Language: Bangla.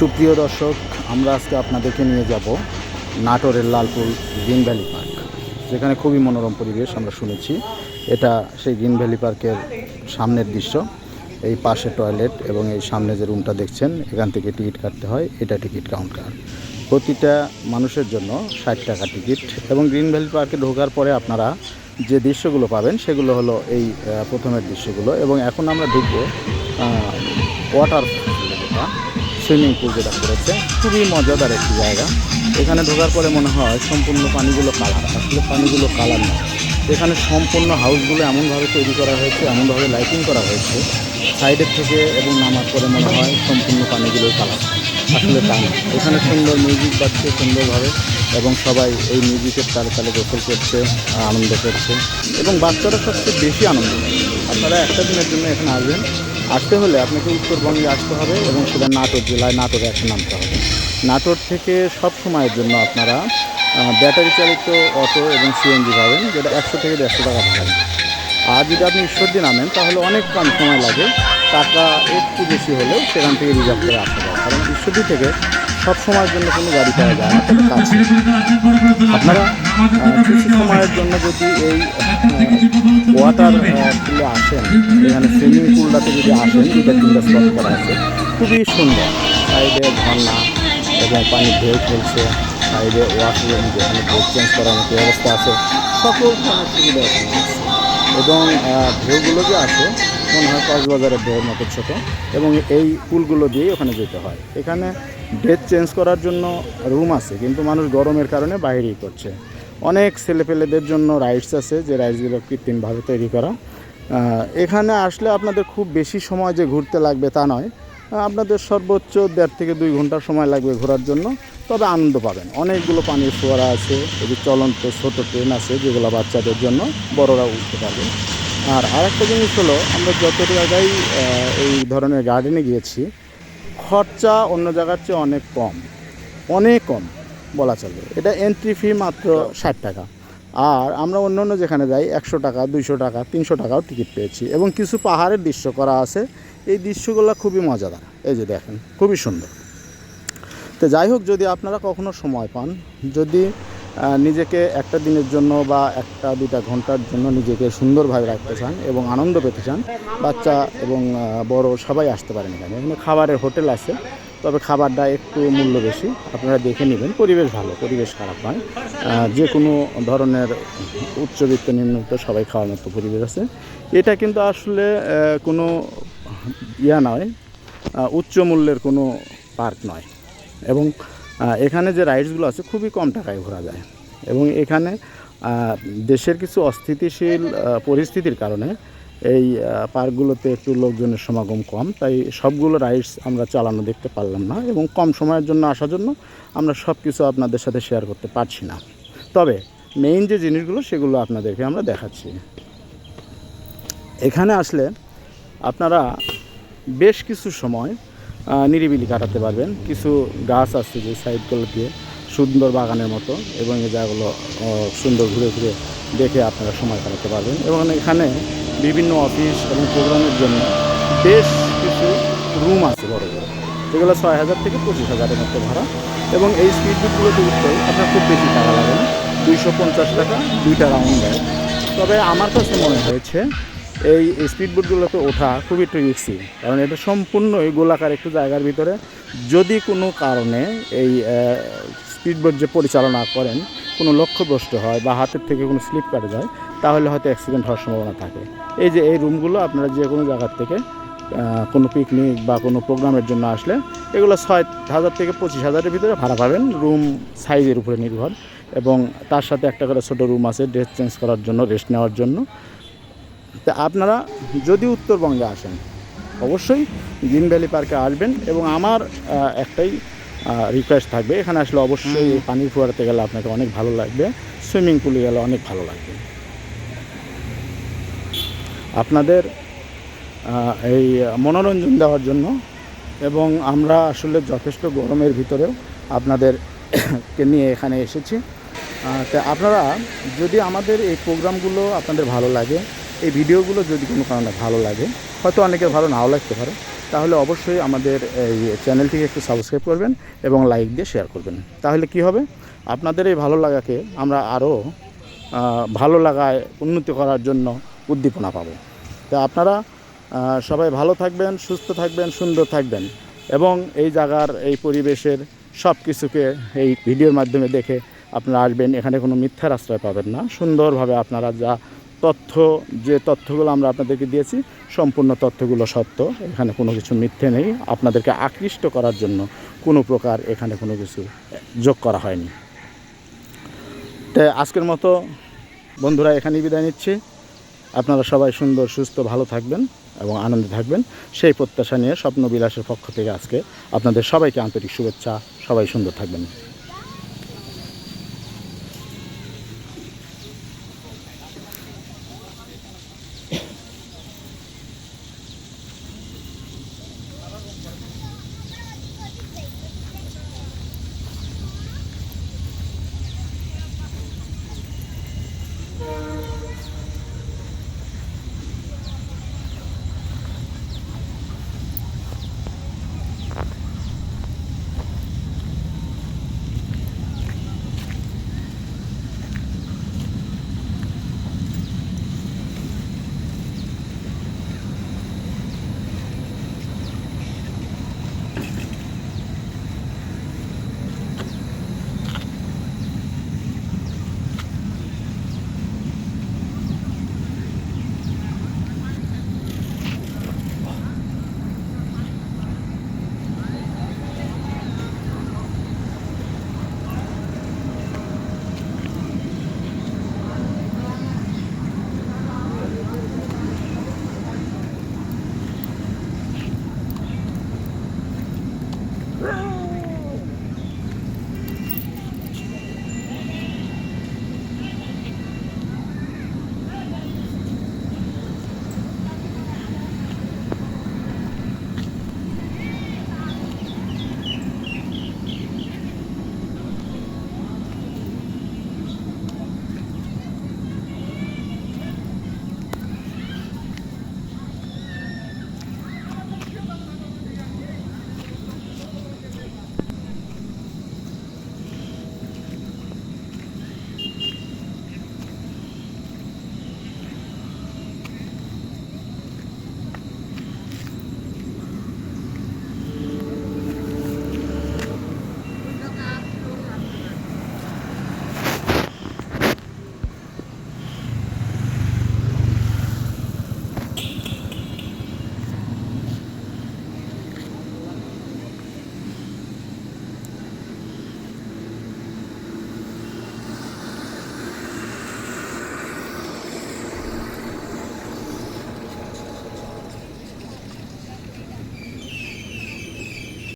সুপ্রিয় দর্শক, আমরা আজকে আপনাদেরকে নিয়ে যাব নাটোরের লালপুর গ্রিন ভ্যালি পার্ক, যেখানে খুবই মনোরম পরিবেশ আমরা শুনেছি। এটা সেই গ্রিন ভ্যালি পার্কের সামনের দৃশ্য। এই পাশে টয়লেট এবং এই সামনে যে রুমটা দেখছেন, এখান থেকে টিকিট কাটতে হয়। এটা টিকিট কাউন্টার। প্রতিটা মানুষের জন্য ষাট টাকা টিকিট এবং গ্রিন ভ্যালি পার্কে ঢোকার পরে আপনারা যে দৃশ্যগুলো পাবেন, সেগুলো হলো এই প্রথমের দৃশ্যগুলো। এবং এখন আমরা ঢুকবো ওয়াটার যেটা। সুইমিং পুল যেটা করেছে খুবই মজাদার একটি জায়গা। এখানে ঢোকার পরে মনে হয় সম্পূর্ণ পানিগুলো কালার, আসলে পানিগুলো কালার না। এখানে সম্পূর্ণ হাউসগুলো এমনভাবে তৈরি করা হয়েছে, এমনভাবে লাইটিং করা হয়েছে। সাইডের থেকে এবং নামার পরে মনে হয় সম্পূর্ণ পানিগুলোই কালার। আসলে তা না। এখানে সুন্দর মিউজিক বাজছে, সুন্দরভাবে, এবং সবাই এই মিউজিকের তালে তালে গোসল করছে, আনন্দ করছে, এবং বাচ্চারা সবচেয়ে বেশি আনন্দ আপনারা একটা দিনের জন্য এখানে আসবেন। আসতে হলে আপনাকে উত্তরবঙ্গে আসতে হবে, এবং সেটা নাটোর জেলায়, নাটোরে একটা নামতে হবে। নাটোর থেকে সব সময়ের জন্য আপনারা ব্যাটারি চালিত অটো এবং সিএনজি পাবেন, যেটা একশো থেকে দেড়শো টাকা পাবেন। আর যদি আপনি ঈশ্বরদী নামেন, তাহলে অনেক কম সময় লাগে। টাকা একটু বেশি হলেও সেখান থেকে রিজার্ভ করে আসতে কারণ ঈশ্বরদী থেকে সব সময়ের জন্য কোনো গাড়ি পাওয়া যায় না কাছে আপনারা কিছু সময়ের জন্য যদি এই ওয়াটার পুলে আসেন, এখানে সুইমিং পুলটাতে যদি আসেন দুটা তিনটা স্পট করা আছে, খুবই সুন্দর। সাইডে ঝর্ণা এবং পানির ঢেউ খেলছে, সাইডে ওয়াশরুম যেখানে বোট চেঞ্জ করার মতো ব্যবস্থা আছে, সকল ধরনের সুবিধা এবং ঢেউগুলো যে আছে, মনে হয় কক্সবাজারের ঢেউর মতো ছোটো, এবং এই পুলগুলো দিয়েই ওখানে যেতে হয়। এখানে ডেট চেঞ্জ করার জন্য রুম আছে, কিন্তু মানুষ গরমের কারণে বাইরেই করছে। অনেক ছেলেপেলেদের জন্য রাইডস আছে, যে রাইডসগুলো কৃত্রিমভাবে তৈরি করা। এখানে আসলে আপনাদের খুব বেশি সময় যে ঘুরতে লাগবে তা নয় আপনাদের সর্বোচ্চ দেড় থেকে দুই ঘণ্টার সময় লাগবে ঘোরার জন্য। তবে আনন্দ পাবেন। অনেকগুলো পানির ফোয়ারা আছে, এই চলন্ত ছোটো ট্রেন আছে যেগুলো বাচ্চাদের জন্য বড়রা উঠতে পারবে। আর আরেকটা জিনিস হলো, আমরা যত জায়গায় এই ধরনের গার্ডেনে গিয়েছি, খরচা অন্য জায়গার চেয়ে অনেক কম। অনেক কম, বলা চলবে এটা এন্ট্রি ফি মাত্র ষাট টাকা। আর আমরা অন্য অন্য যেখানে যাই, একশো টাকা, দুইশো টাকা, তিনশো টাকাও টিকিট পেয়েছি এবং কিছু পাহাড়ের দৃশ্য করা আছে। এই দৃশ্যগুলো খুবই মজাদার। এই যে দেখেন, খুবই সুন্দর। তো যাই হোক, যদি আপনারা কখনো সময় পান, যদি নিজেকে একটা দিনের জন্য বা একটা দুটা ঘণ্টার জন্য নিজেকে সুন্দরভাবে রাখতে চান এবং আনন্দ পেতে চান, বাচ্চা এবং বড় সবাই আসতে পারেন এখানে। এখানে খাবারের হোটেল আছে। তবে খাবারটা একটু মূল্য বেশি। আপনারা দেখে নেবেন, পরিবেশ ভালো, পরিবেশ খারাপ নয়। যে কোনো ধরনের উচ্চবিত্ত নিম্নবিত্ত সবাই খাওয়ার মতো পরিবেশ আছে। এটা কিন্তু আসলে কোনো ইয়া নয় উচ্চ মূল্যের কোনো পার্ক নয়। এবং এখানে যে রাইডসগুলো আছে, খুবই কম টাকায় ঘোরা যায়। এবং এখানে দেশের কিছু অস্থিতিশীল পরিস্থিতির কারণে এই পার্কগুলোতে একটু লোকজনের সমাগম কম, তাই সবগুলো রাইডস আমরা চালানো দেখতে পারলাম না এবং কম সময়ের জন্য আসার জন্য আমরা সব কিছু আপনাদের সাথে শেয়ার করতে পারছি না। তবে মেইন যে জিনিসগুলো সেগুলো আপনাদেরকে আমরা দেখাচ্ছি। এখানে আসলে আপনারা বেশ কিছু সময় নিরিবিলি কাটাতে পারবেন। কিছু গাছ আছে যে সাইডগুলো দিয়ে সুন্দর বাগানের মতো এবং এই জায়গাগুলো সুন্দর ঘুরে ঘুরে দেখে আপনারা সময় কাটাতে পারবেন এবং এখানে বিভিন্ন অফিস এবং প্রোগ্রামের জন্য বেশ কিছু রুম আছে বড় বড়। যেগুলো ছয় হাজার থেকে পঁচিশ হাজারের মতো ভাড়া। এবং এই স্পিড বুটগুলোতে উঠতে আপনার খুব বেশি টাকা লাগে না। দুইশো পঞ্চাশ টাকা, দুইটা রাউন্ড দেয় তবে আমার কাছে মনে হয়েছে, এই স্পিড বোটগুলোতে ওঠা খুবই একটু রিক্সি কারণ এটা সম্পূর্ণ এই গোলাকার একটু জায়গার ভিতরে। যদি কোনো কারণে এই স্পিড বোট যে পরিচালনা করেন, কোনো লক্ষ্যভ্রষ্ট হয় বা হাতের থেকে কোনো স্লিপ কাটে যায় তাহলে হয়তো অ্যাক্সিডেন্ট হওয়ার সম্ভাবনা থাকে। এই যে এই রুমগুলো আপনারা যে কোনো জায়গার থেকে কোনো পিকনিক বা কোনো প্রোগ্রামের জন্য আসলে এগুলো ছয় হাজার থেকে পঁচিশ হাজারের ভিতরে ভাড়া পাবেন। রুম সাইজের উপরে নির্ভর এবং তার সাথে একটা করে ছোটো রুম আছে ড্রেস চেঞ্জ করার জন্য রেস্ট নেওয়ার জন্য। তা আপনারা যদি উত্তরবঙ্গে আসেন অবশ্যই গ্রিন ভ্যালি পার্কে আসবেন এবং আমার একটাই রিকোয়েস্ট থাকবে। এখানে আসলে অবশ্যই পানির ফোয়ারাতে গেলে আপনাকে অনেক ভালো লাগবে সুইমিং পুলে গেলে অনেক ভালো লাগবে। আপনাদের এই মনোরঞ্জন দেওয়ার জন্য এবং আমরা আসলে যথেষ্ট গরমের ভিতরেও আপনাদেরকে নিয়ে এখানে এসেছি। তা আপনারা যদি আমাদের এই প্রোগ্রামগুলো আপনাদের ভালো লাগে, এই ভিডিওগুলো যদি কোনো কারণে ভালো লাগে, হয়তো অনেকের ভালো নাও লাগতে পারে, তাহলে অবশ্যই আমাদের এই চ্যানেলটিকে একটু সাবস্ক্রাইব করবেন এবং লাইক দিয়ে শেয়ার করবেন। তাহলে কি হবে? আপনাদের এই ভালো লাগাকে আমরা আরও ভালো লাগায় উন্নতি করার জন্য উদ্দীপনা পাবো। তা আপনারা সবাই ভালো থাকবেন, সুস্থ থাকবেন, সুন্দর থাকবেন এবং এই জায়গার, এই পরিবেশের সব কিছুকে এই ভিডিওর মাধ্যমে দেখে আপনারা আসবেন। এখানে কোনো মিথ্যার আশ্রয় পাবেন না। সুন্দরভাবে আপনারা যা তথ্য, যে তথ্যগুলো আমরা আপনাদেরকে দিয়েছি, সম্পূর্ণ তথ্যগুলো সত্য। এখানে কোনো কিছু মিথ্যে নেই। আপনাদেরকে আকৃষ্ট করার জন্য কোনো প্রকার এখানে কোনো কিছু যোগ করা হয়নি। তাই আজকের মতো বন্ধুরা এখানেই বিদায় নিচ্ছি। আপনারা সবাই সুন্দর, সুস্থ, ভালো থাকবেন এবং আনন্দে থাকবেন। সেই প্রত্যাশা নিয়ে স্বপ্নবিলাসের পক্ষ থেকে আজকে আপনাদের সবাইকে আন্তরিক শুভেচ্ছা। সবাই সুন্দর থাকবেন।